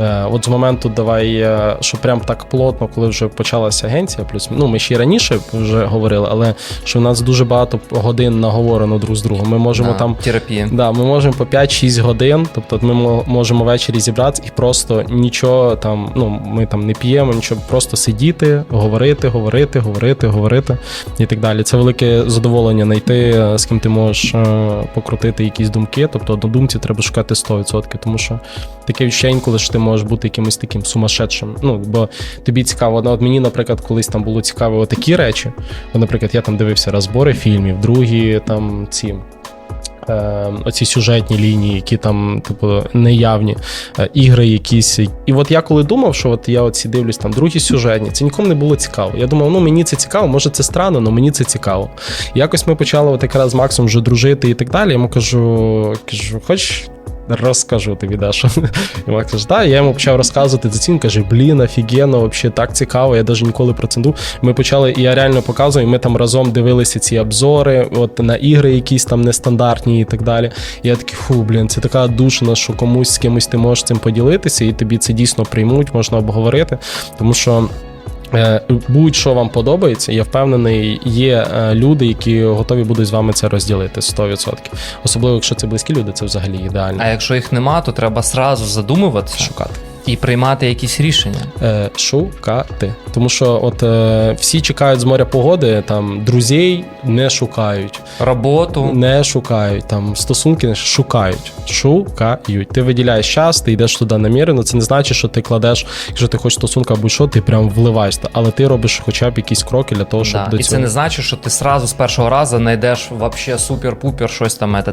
Е, От з моменту давай, е, що прям так плотно, коли вже почалася агенція, плюс ну ми ще й раніше вже говорили, але що в нас дуже багато годин наговорено друг з другом. Ми можемо Да, там. терапія. Да, ми можемо по 5-6 годин, тобто ми мо- можемо ввечері зібратися і просто нічого там, ну ми там не п'ємо, нічого, просто сидіти, говорити, говорити, говорити, говорити і так далі. Це велике задоволення знайти, е, з ким ти можеш покрутити якісь думки. Тобто однодумців треба шукати 100%, тому що таке відчуття інколи що ти можеш бути якимось таким сумасшедшим. Ну бо тобі цікаво. От мені, наприклад, колись там було цікаво такі речі. От, наприклад, я там дивився розбори фільмів, другі там ці. Е, оці сюжетні лінії, які там, типу, неявні, е, ігри якісь. І от я коли думав, що от я оці дивлюсь там другі сюжетні, це нікому не було цікаво. Я думав, ну мені це цікаво, може це странно, але мені це цікаво. І якось ми почали от якраз з Максом вже дружити і так далі. Я йому кажу, кажу, хоч. Розкажу тобі, Даша. І Макс каже, так, я йому почав розказувати за цін, каже, блін, офігенно, взагалі так цікаво, я навіть ніколи про це не думав. Ми почали, і я реально показую, і ми там разом дивилися ці обзори, от на ігри якісь там нестандартні і так далі. І я такий, фу, блін, це така душна, що комусь з кимось ти можеш цим поділитися, і тобі це дійсно приймуть, можна обговорити. Тому що. Е, Будь-що вам подобається, я впевнений, є е, люди, які готові будуть з вами це розділити 100%. Особливо, якщо це близькі люди, це взагалі ідеально. А якщо їх нема, то треба сразу задумуватися Шукати. І приймати якісь рішення. Е, шукати. Тому що от е, всі чекають з моря погоди, там друзей не шукають, Роботу. не шукають, там стосунки не шукають. Шукають. Ти виділяєш час, ти йдеш туди намірено. Це не значить, що ти кладеш, якщо ти хочеш стосунка або що, ти прям вливаєш. Але ти робиш хоча б якісь кроки для того, щоб Да. до І це не значить, що ти сразу з першого разу знайдеш вообще супер-пупер щось там саме.